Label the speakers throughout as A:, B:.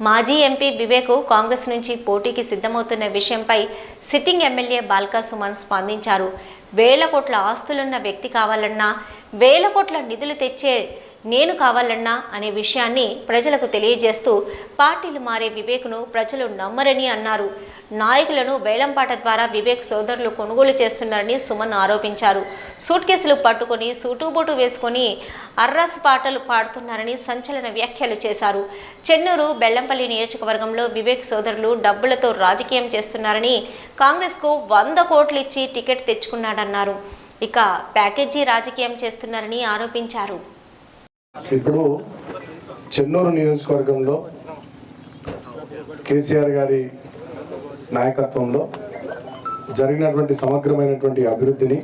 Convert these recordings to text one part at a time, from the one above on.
A: మాజీ ఎంపీ వివేక్ కాంగ్రెస్ నుంచి పోటీకి సిద్ధమవుతున్న విషయంపై సిట్టింగ్ ఎమ్మెల్యే బాల్కా సుమన్ స్పందించారు. వేల కోట్ల ఆస్తులున్న వ్యక్తి కావాలన్నా వేల కోట్ల నిధులు తెచ్చే నేను కావాలన్నా అనే విషయాన్ని ప్రజలకు తెలియజేస్తూ పార్టీలు మారే వివేక్ను ప్రజలు నమ్మరని అన్నారు. నాయకులను బేలంపాట ద్వారా వివేక్ సోదరులు కొనుగోలు చేస్తున్నారని సుమన్ ఆరోపించారు. సూట్ కేసులు పట్టుకొని సూటుబూటు వేసుకొని అర్రస్ పాటలు పాడుతున్నారని సంచలన వ్యాఖ్యలు చేశారు. చెన్నూరు బెల్లంపల్లి నియోజకవర్గంలో వివేక్ సోదరులు డబ్బులతో రాజకీయం చేస్తున్నారని కాంగ్రెస్కు వంద కోట్లు ఇచ్చి టికెట్ తెచ్చుకున్నాడన్నారు. ఇక ప్యాకేజీ రాజకీయం చేస్తున్నారని ఆరోపించారు.
B: ఇప్పుడు చెన్నూరు నియోజకవర్గంలో కేసీఆర్ గారి నాయకత్వంలో జరిగినటువంటి సమగ్రమైనటువంటి అభివృద్ధిని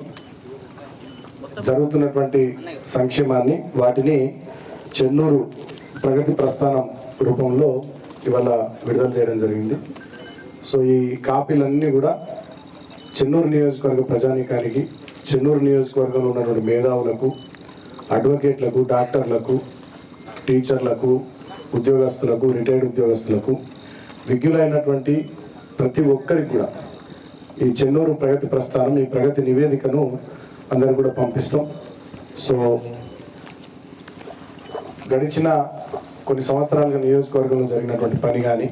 B: జరుగుతున్నటువంటి సంక్షేమాన్ని వాటిని చెన్నూరు ప్రగతి ప్రస్థానం రూపంలో ఇవాళ విడుదల చేయడం జరిగింది. సో ఈ కాపీలన్నీ కూడా చెన్నూరు నియోజకవర్గ ప్రజానీకానికి చెన్నూరు నియోజకవర్గంలో ఉన్నటువంటి మేధావులకు అడ్వకేట్లకు డాక్టర్లకు టీచర్లకు ఉద్యోగస్తులకు రిటైర్డ్ ఉద్యోగస్తులకు విజ్ఞులైనటువంటి ప్రతి ఒక్కరికి కూడా ఈ చెన్నూరు ప్రగతి ప్రస్థానం ఈ ప్రగతి నివేదికను అందరికి కూడా పంపిస్తాం. సో గడిచిన కొన్ని సంవత్సరాలుగా నియోజకవర్గంలో జరిగినటువంటి పని కానీ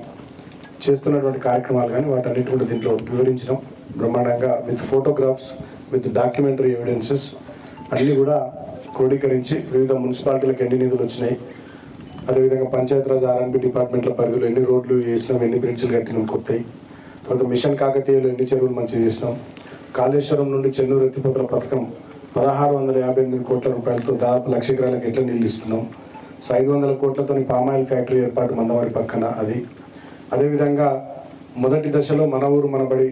B: చేస్తున్నటువంటి కార్యక్రమాలు కానీ వాటన్నిటి కూడా దీంట్లో వివరించడం బ్రహ్మాండంగా with photographs with documentary evidences అన్నీ కూడా క్రోడీకరించి వివిధ మున్సిపాలిటీలకు ఎన్ని నిధులు వచ్చినాయి? అదేవిధంగా పంచాయతీరాజ్ ఆర్ఎన్బి డిపార్ట్మెంట్ల పరిధిలో ఎన్ని రోడ్లు వేసినాం ఎన్ని బ్రిడ్జ్లు కట్టినాం కొత్తవి తర్వాత మిషన్ కాకతీయలో ఎన్ని చెరువులు మంచిగా చేసినాం? కాళేశ్వరం నుండి చెన్నూరు ఎత్తిపోతల పథకం పదహారు వందల యాభై ఎనిమిది కోట్ల రూపాయలతో దాదాపు లక్ష ఎకరాలకు ఎట్లా నీళ్ళు ఇస్తున్నాం? సో ఐదు వందల కోట్లతో పామాయిల్ ఫ్యాక్టరీ ఏర్పాటు మందవాడి పక్కన అది. అదేవిధంగా మొదటి దశలో మన ఊరు మనబడి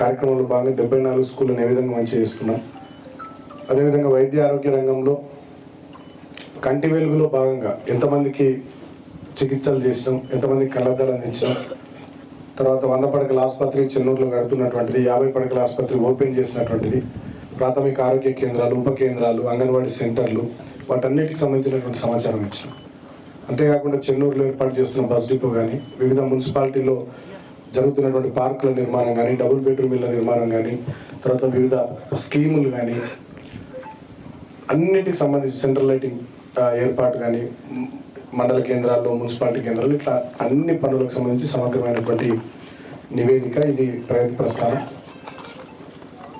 B: కార్యక్రమంలో భాగంగా డెబ్బై నాలుగు స్కూళ్ళను ఏ విధంగా మంచి చేస్తున్నాం? అదేవిధంగా వైద్య ఆరోగ్య రంగంలో కంటి వెలుగులో భాగంగా ఎంతమందికి చికిత్సలు చేసినాం ఎంతమందికి కళ్ళద్దాలు అందించినాం తర్వాత వంద పడకల ఆసుపత్రి చెన్నూరులో కడుతున్నటువంటిది యాభై పడకల ఆసుపత్రి ఓపెన్ చేసినటువంటిది ప్రాథమిక ఆరోగ్య కేంద్రాలు ఉప కేంద్రాలు అంగన్వాడీ సెంటర్లు వాటన్నిటికి సంబంధించినటువంటి సమాచారం ఇచ్చాం అంతేకాకుండా చెన్నూరులో ఏర్పాటు చేస్తున్న బస్ డిపో కానీ వివిధ మున్సిపాలిటీలో జరుగుతున్నటువంటి పార్కుల నిర్మాణం కానీ డబుల్ బెడ్రూమ్ ఇళ్ళ నిర్మాణం కానీ తర్వాత వివిధ స్కీములు కానీ అన్నిటికి సంబంధించి సెంట్రల్ లైటింగ్ ఏర్పాటు కానీ మండల కేంద్రాల్లో మున్సిపాలిటీ కేంద్రాలు ఇట్లా అన్ని పనులకు సంబంధించి సమగ్రమైనటువంటి నివేదిక ఇది ప్రగతి ప్రస్థానం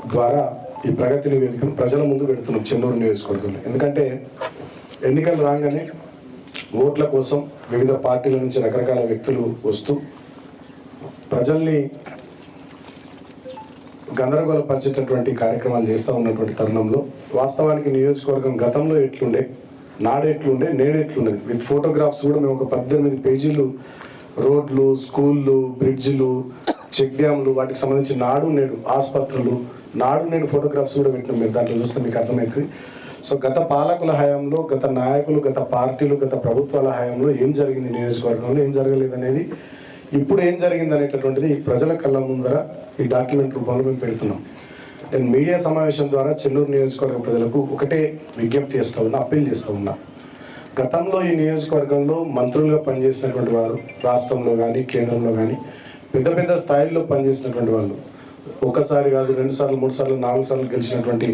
B: ద్వారా ఈ ప్రగతి నివేదికను ప్రజల ముందు పెడుతున్నాం చెన్నూరు నియోజకవర్గంలో. ఎందుకంటే ఎన్నికలు రాగానే ఓట్ల కోసం వివిధ పార్టీల నుంచి రకరకాల వ్యక్తులు వస్తూ ప్రజల్ని గందరగోళపరిచేటటువంటి కార్యక్రమాలు చేస్తూ ఉన్నటువంటి తరుణంలో వాస్తవానికి నియోజకవర్గం గతంలో ఎట్లుండే నాడు ఎట్లుండే నేడు ఎట్లుండేది విత్ ఫోటోగ్రాఫ్స్ కూడా మేము ఒక పద్దెనిమిది పేజీలు రోడ్లు స్కూళ్ళు బ్రిడ్జిలు చెక్ డ్యామ్లు వాటికి సంబంధించి నాడు నేడు ఆసుపత్రులు నాడు నేడు ఫోటోగ్రాఫ్స్ కూడా పెట్టినాం మీరు దాంట్లో చూస్తే మీకు అర్థమవుతుంది. సో గత పాలకుల హయాంలో గత నాయకులు గత పార్టీలు గత ప్రభుత్వాల హయాంలో ఏం జరిగింది నియోజకవర్గంలో ఏం జరగలేదు అనేది ఇప్పుడు ఏం జరిగింది అనేటటువంటిది ప్రజల కళ్ళ ముందర ఈ డాక్యుమెంట్ రూపంలో మేము పెడుతున్నాం. నేను మీడియా సమావేశం ద్వారా చెన్నూరు నియోజకవర్గ ప్రజలకు ఒకటే విజ్ఞప్తి చేస్తూ ఉన్నా అప్పీల్ చేస్తూ ఉన్నా. గతంలో ఈ నియోజకవర్గంలో మంత్రులుగా పనిచేసినటువంటి వారు రాష్ట్రంలో కానీ కేంద్రంలో కానీ పెద్ద పెద్ద స్థాయిల్లో పనిచేసినటువంటి వాళ్ళు ఒకసారి కాదు రెండు సార్లు మూడు సార్లు నాలుగు సార్లు గెలిచినటువంటి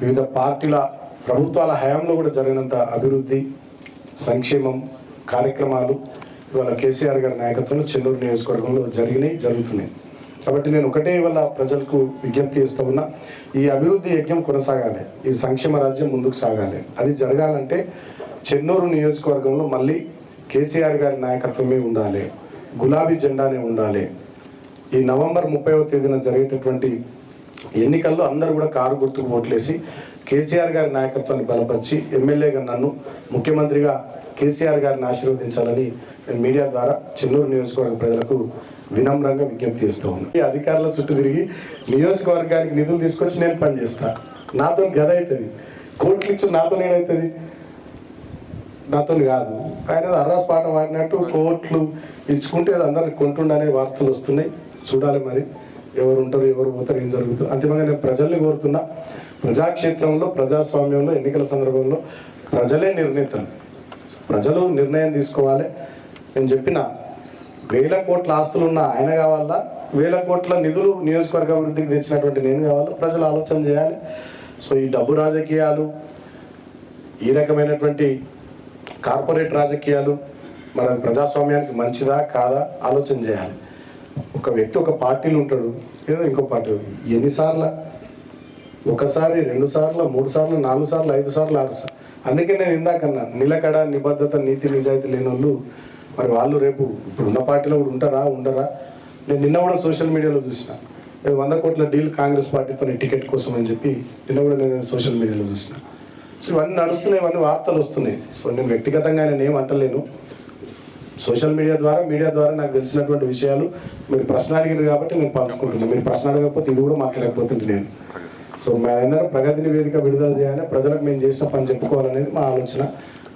B: వివిధ పార్టీల ప్రభుత్వాల హయాంలో కూడా జరిగినంత అభివృద్ధి సంక్షేమం కార్యక్రమాలు ఇవాళ కేసీఆర్ గారి నాయకత్వంలో చెన్నూరు నియోజకవర్గంలో జరిగినాయి జరుగుతున్నాయి. కాబట్టి నేను ఒకటే వల్ల ప్రజలకు విజ్ఞప్తి చేస్తూ ఉన్నా ఈ అభివృద్ధి యజ్ఞం కొనసాగాలి ఈ సంక్షేమ రాజ్యం ముందుకు సాగాలి. అది జరగాలంటే చెన్నూరు నియోజకవర్గంలో మళ్ళీ కేసీఆర్ గారి నాయకత్వమే ఉండాలి గులాబీ జెండానే ఉండాలి. ఈ నవంబర్ ముప్పైవ తేదీన జరిగేటటువంటి ఎన్నికల్లో అందరూ కూడా కారు గుర్తుకు ఓట్లేసి కేసీఆర్ గారి నాయకత్వాన్ని బలపరిచి ఎమ్మెల్యేగా నన్ను ముఖ్యమంత్రిగా కేసీఆర్ గారిని ఆశీర్వదించాలని మీడియా ద్వారా చెన్నూరు నియోజకవర్గ ప్రజలకు వినమ్రంగా విజ్ఞప్తి చేస్తూ ఉన్నాను ఈ అధికారుల చుట్టూ తిరిగి నియోజకవర్గానికి నిధులు తీసుకొచ్చి నేను పనిచేస్తా. నాతో గద అవుతుంది కోట్లు ఇచ్చి నాతో ఏడవుతుంది నాతో కాదు. ఆయన అర్రాస్ పాట పాడినట్టు కోట్లు ఇచ్చుకుంటే అది అందరికి కొంటుండనే వార్తలు వస్తున్నాయి. చూడాలి మరి. ఎవరు ఉంటారు ఎవరు పోతారు ఏం జరుగుతుంది అంతిమంగా నేను ప్రజల్ని కోరుతున్నా. ప్రజాక్షేత్రంలో ప్రజాస్వామ్యంలో ఎన్నికల సందర్భంలో ప్రజలే నిర్ణేతలు. ప్రజలు నిర్ణయం తీసుకోవాలి. నేను చెప్పిన వేల కోట్ల ఆస్తులు ఉన్న ఆయన కావాలా? వేల కోట్ల నిధులు నియోజకవర్గ అభివృద్ధికి తెచ్చినటువంటి నేను కావాలా? ప్రజలు ఆలోచన చేయాలి. సో ఈ డబ్బు రాజకీయాలు ఈ రకమైనటువంటి కార్పొరేట్ రాజకీయాలు మన ప్రజాస్వామ్యానికి మంచిదా కాదా? ఆలోచన చేయాలి. ఒక వ్యక్తి ఒక పార్టీలు ఉంటాడు. ఏదో ఇంకో పార్టీ. ఎన్నిసార్లు? ఒకసారి రెండు సార్లు మూడు సార్లు నాలుగు సార్లు ఐదు సార్లు ఆరు సార్లు అందుకే నేను ఇందాకన్నా నిలకడ నిబద్ధత నీతి నిజాయితీ లేని వాళ్ళు మరి వాళ్ళు రేపు ఇప్పుడు ఉన్న పార్టీలో కూడా ఉంటారా ఉండరా? నేను నిన్న కూడా సోషల్ మీడియాలో చూసిన. వంద కోట్ల డీల్ కాంగ్రెస్ పార్టీతో టికెట్ కోసం అని చెప్పి నిన్న కూడా నేను సోషల్ మీడియాలో చూసిన. సో ఇవన్నీ నడుస్తున్నాయి ఇవన్నీ వార్తలు వస్తున్నాయి. సో నేను వ్యక్తిగతంగా నేను ఏం అంటలేను. సోషల్ మీడియా ద్వారా మీడియా ద్వారా నాకు తెలిసినటువంటి విషయాలు మీరు ప్రశ్న అడిగారు కాబట్టి నేను పంచుకుంటున్నాను మీరు ప్రశ్న అడగకపోతే ఇది కూడా మాట్లాడకపోతుంటే నేను. సో మా అందరం ప్రగతి నివేదిక విడుదల చేయాలి ప్రజలకు మేము చేసిన పని చెప్పుకోవాలనేది మా ఆలోచన.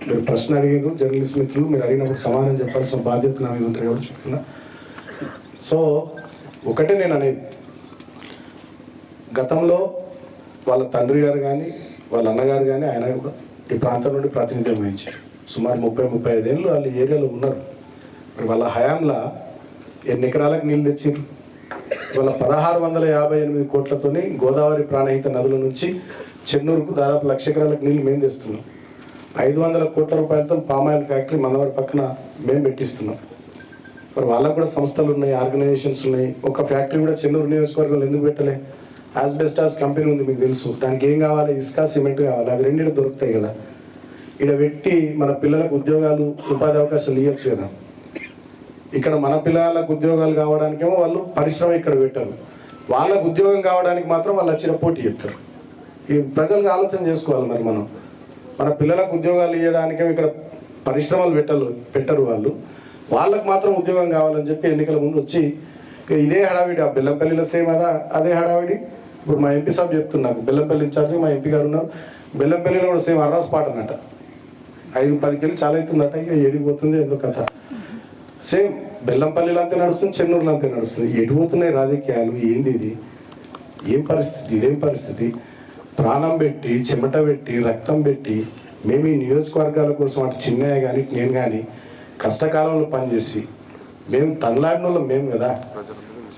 B: మీరు ప్రశ్న అడిగారు జర్నలిస్ట్ మిత్రులు మీరు అడిగినప్పుడు సమాధానం చెప్పాల్సిన బాధ్యత నా మీద ఉంటుంది ఎవరు చెప్తున్నా. సో ఒకటే నేను అనేది. గతంలో వాళ్ళ తండ్రి గారు కానీ వాళ్ళ అన్నగారు కానీ ఆయన కూడా ఈ ప్రాంతం నుండి ప్రాతినిధ్యం వహించారు. సుమారు ముప్పై ముప్పై ఐదేళ్ళు వాళ్ళు ఏరియాలో ఉన్నారు. మరి వాళ్ళ హయాంలో ఎన్ని ఎకరాలకు నీళ్ళు తెచ్చారు వాళ్ళ పదహారు వందల యాభై ఎనిమిది కోట్లతోని గోదావరి ప్రాణహిత నదుల నుంచి చెన్నూరుకు దాదాపు లక్ష ఎకరాలకు నీళ్ళు మేము తెస్తున్నాం. ఐదు వందల కోట్ల రూపాయలతో పామాయిల్ ఫ్యాక్టరీ మనవరి పక్కన మేము పెట్టిస్తున్నాం. మరి వాళ్ళకు కూడా సంస్థలు ఉన్నాయి ఆర్గనైజేషన్స్ ఉన్నాయి. ఒక ఫ్యాక్టరీ కూడా చెన్నూరు నియోజకవర్గంలో ఎందుకు పెట్టలే? ఆస్బెస్టాస్ కంపెనీ ఉంది మీకు తెలుసు. దానికి ఏం కావాలి? ఇసుక సిమెంట్ కావాలి. అవి రెండింటి దొరుకుతాయి కదా. ఇక్కడ పెట్టి మన పిల్లలకు ఉద్యోగాలు ఉపాధి అవకాశాలు ఇవ్వచ్చు కదా. ఇక్కడ మన పిల్లలకు ఉద్యోగాలు కావడానికేమో వాళ్ళు పరిశ్రమ ఇక్కడ పెట్టారు. వాళ్ళకు ఉద్యోగం కావడానికి మాత్రం వాళ్ళు వచ్చిన పోటీ చెప్తారు. ఈ ప్రజలకు ఆలోచన చేసుకోవాలి మరి మనం. మన పిల్లలకు ఉద్యోగాలు ఇవ్వడానికే ఇక్కడ పరిశ్రమలు పెట్టరు పెట్టరు వాళ్ళు. వాళ్ళకు మాత్రం ఉద్యోగం కావాలని చెప్పి ఎన్నికల ముందు వచ్చి ఇక ఇదే హడావిడి ఆ బెల్లంపల్లిలో సేమ్ అదా అదే హడావిడి. ఇప్పుడు మా ఎంపీ సాబ్ చెప్తున్నారు బెల్లంపల్లి ఇన్ఛార్జ్ మా ఎంపీ గారు ఉన్నారు. బెల్లంపల్లిలో కూడా సేమ్ అర్రాస్ పాట అన్నట ఐదు పది కిలో చాలా అవుతుందట ఇక ఏడిపోతుంది ఎందుకంట సేమ్ బెల్లంపల్లిలో అంతే నడుస్తుంది చెన్నూరులో అంతే నడుస్తుంది. ఎటు పోతున్నాయి రాజకీయాలు ఏంది ఇది? ఏం పరిస్థితి ఇదేం పరిస్థితి? ప్రాణం పెట్టి చెమట పెట్టి రక్తం పెట్టి మేము ఈ నియోజకవర్గాల కోసం అటు చిన్నయ్య కానీ నేను కానీ కష్టకాలంలో పనిచేసి మేము తనలాడిన వాళ్ళం మేము కదా.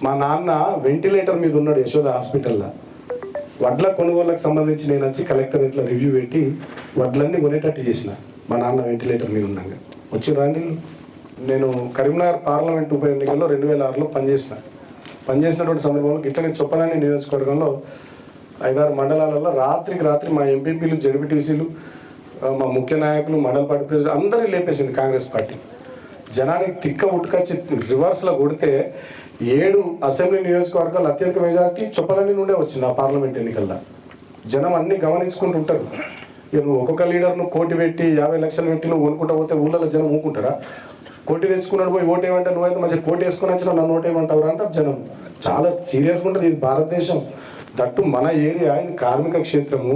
B: మా నాన్న వెంటిలేటర్ మీద ఉన్నాడు యశోద హాస్పిటల్లో. వడ్ల కొనుగోళ్ళకి సంబంధించి నేను వచ్చి కలెక్టర్ ఇట్లా రివ్యూ పెట్టి వడ్లన్నీ కొనేటట్టు చేసిన. మా నాన్న వెంటిలేటర్ మీద ఉన్నాక. వచ్చి రాని నేను కరీంనగర్ పార్లమెంట్ ఉప ఎన్నికల్లో రెండు వేల ఆరులో పనిచేసిన. పనిచేసినటువంటి సందర్భంలో ఇట్లా నేను చొప్పదాన్ని నియోజకవర్గంలో ఐదారు మండలాలలో రాత్రికి రాత్రి మా ఎంపీపీలు జడ్పీటీసీలు మా ముఖ్య నాయకులు మండల పార్టీ ప్రెసిడెంట్ అందరినీ లేపేసింది కాంగ్రెస్ పార్టీ. జనానికి తిక్క ఉట్టుకొచ్చి రివర్స్లో కొడితే ఏడు అసెంబ్లీ నియోజకవర్గాలు అత్యధిక మెజార్టీ చొప్పదండి నుండే వచ్చింది ఆ పార్లమెంట్ ఎన్నికల్లో జనం అన్ని గమనించుకుంటూ ఉంటారు. ఇక నువ్వు ఒక్కొక్క లీడర్ను కోటి పెట్టి యాభై లక్షలు పెట్టి నువ్వు కొనుక్కుంటా పోతే ఊళ్ళలో జనం ఊరుకుంటారా? కోటి తెచ్చుకున్నాడు పోయి ఓటేమంటే నువ్వైతే మంచిగా కోటి వేసుకుని వచ్చినా నన్ను ఓటేమంటావు అంటారు జనం. చాలా సీరియస్గా ఉంటుంది ఇది భారతదేశం. దట్టు మన ఏరియా ఇది కార్మిక క్షేత్రము.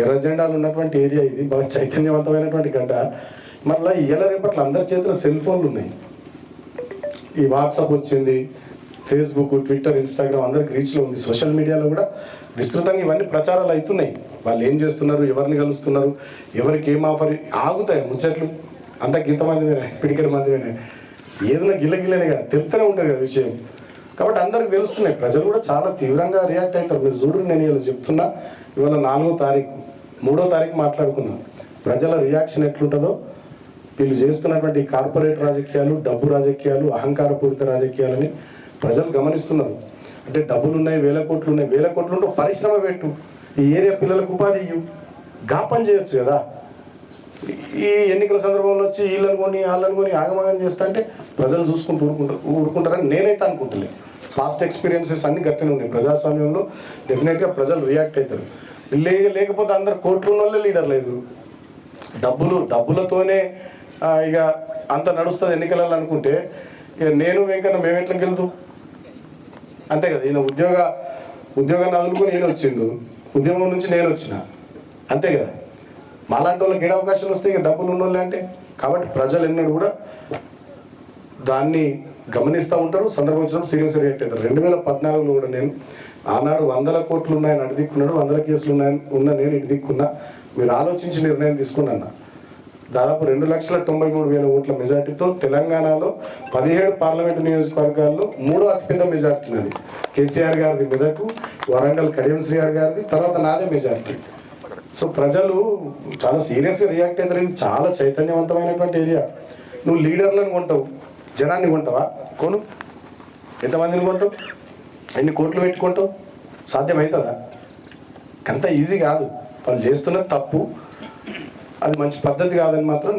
B: ఎర్ర జెండాలు ఉన్నటువంటి ఏరియా ఇది. బాగా చైతన్యవంతమైనటువంటి గడ్డ. మళ్ళీ ఇయ్యాల రేపట్ల అందరి చేతిలో సెల్ ఫోన్లు ఉన్నాయి. ఈ వాట్సాప్ వచ్చింది ఫేస్బుక్ ట్విట్టర్ ఇన్స్టాగ్రామ్ అందరికి రీచ్లో ఉంది. సోషల్ మీడియాలో కూడా విస్తృతంగా ఇవన్నీ ప్రచారాలు అవుతున్నాయి. వాళ్ళు ఏం చేస్తున్నారు ఎవరిని కలుస్తున్నారు ఎవరికి ఏం ఆఫర్ ఆగుతాయి ముచ్చట్లు? అంతా ఇంతమంది మీద పిడికెడు మంది మీద ఏదైనా గిల్లగిల్లనే కదా తెలుస్తూనే ఉంటుంది కదా విషయం. కాబట్టి అందరికి తెలుస్తున్నాయి. ప్రజలు కూడా చాలా తీవ్రంగా రియాక్ట్ అవుతారు. మీరు చూడు నేను ఇలా చెప్తున్నా. ఇవాళ నాలుగో తారీఖు మూడో తారీఖు మాట్లాడుకున్నాం. ప్రజల రియాక్షన్ ఎట్లుంటుందో వీళ్ళు చేస్తున్నటువంటి కార్పొరేట్ రాజకీయాలు డబ్బు రాజకీయాలు అహంకారపూరిత రాజకీయాలని ప్రజలు గమనిస్తున్నారు. అంటే డబ్బులు ఉన్నాయి వేల కోట్లు ఉన్నాయి వేల కోట్లు ఉంటే పరిశ్రమ పెట్టు. ఈ ఏరియా పిల్లలకు ఉపాధి ఇయ్యు. గాపం చేయొచ్చు కదా. ఈ ఎన్నికల సందర్భంలో వచ్చి వీళ్ళని కొని వాళ్ళని కొని ఆగమాగం చేస్తా అంటే ప్రజలు చూసుకుంటూ ఊరుకుంటారు ఊరుకుంటారని నేనైతే అనుకుంటలే పాస్ట్ ఎక్స్పీరియన్సెస్ అన్ని గట్టినే ఉన్నాయి. ప్రజాస్వామ్యంలో డెఫినెట్గా ప్రజలు రియాక్ట్ అవుతారు. లే లేకపోతే అందరు కోట్లు ఉన్న వాళ్ళే లీడర్ లేదు. డబ్బులు డబ్బులతోనే ఇక అంత నడుస్తుంది ఎన్నికలలో అనుకుంటే ఇక నేను వెంకన్న మేము ఎట్లా గెలుతూ అంతే కదా ఈయన ఉద్యోగ ఉద్యోగాన్ని వదులుకొని నేను వచ్చిండు. ఉద్యోగం నుంచి నేను వచ్చిన. అంతే కదా. మాలాంటి వాళ్ళకి ఏడు అవకాశాలు వస్తాయి? ఇక డబ్బులు ఉన్నోళ్ళే అంటే. కాబట్టి ప్రజలు ఎన్నడూ కూడా దాన్ని గమనిస్తూ ఉంటారు. సందర్భించడం సీరియస్ రియాక్ట్ అవుతారు రెండు వేల పద్నాలుగులో కూడా నేను ఆనాడు వందల కోట్లు ఉన్నాయని అటు దిక్కున్నాడు వందల కేసులు ఉన్నాయని ఉన్న నేను ఇటు దిక్కున్నా. మీరు ఆలోచించి నిర్ణయం తీసుకున్నా దాదాపు రెండు లక్షల తొంభై మూడు వేల ఓట్ల మెజార్టీతో తెలంగాణలో పదిహేడు పార్లమెంటు నియోజకవర్గాల్లో మూడో అతిపెద్ద మెజార్టీ నాది. కేసీఆర్ గారిది మెదకు వరంగల్ కడియం శ్రీఆర్ గారిది తర్వాత నాదే మెజార్టీ. సో ప్రజలు చాలా సీరియస్గా రియాక్ట్ అవుతారు ఇది చాలా చైతన్యవంతమైనటువంటి ఏరియా. నువ్వు లీడర్లను కొంటావు. జనాన్ని కొంటావా? కొను. ఎంతమందిని కొంటావు? ఎన్ని కోట్లు పెట్టుకుంటావు? సాధ్యమవుతుందా అంత ఈజీ కాదు. వాళ్ళు చేస్తున్నది తప్పు. అది మంచి పద్ధతి కాదని మాత్రం నేను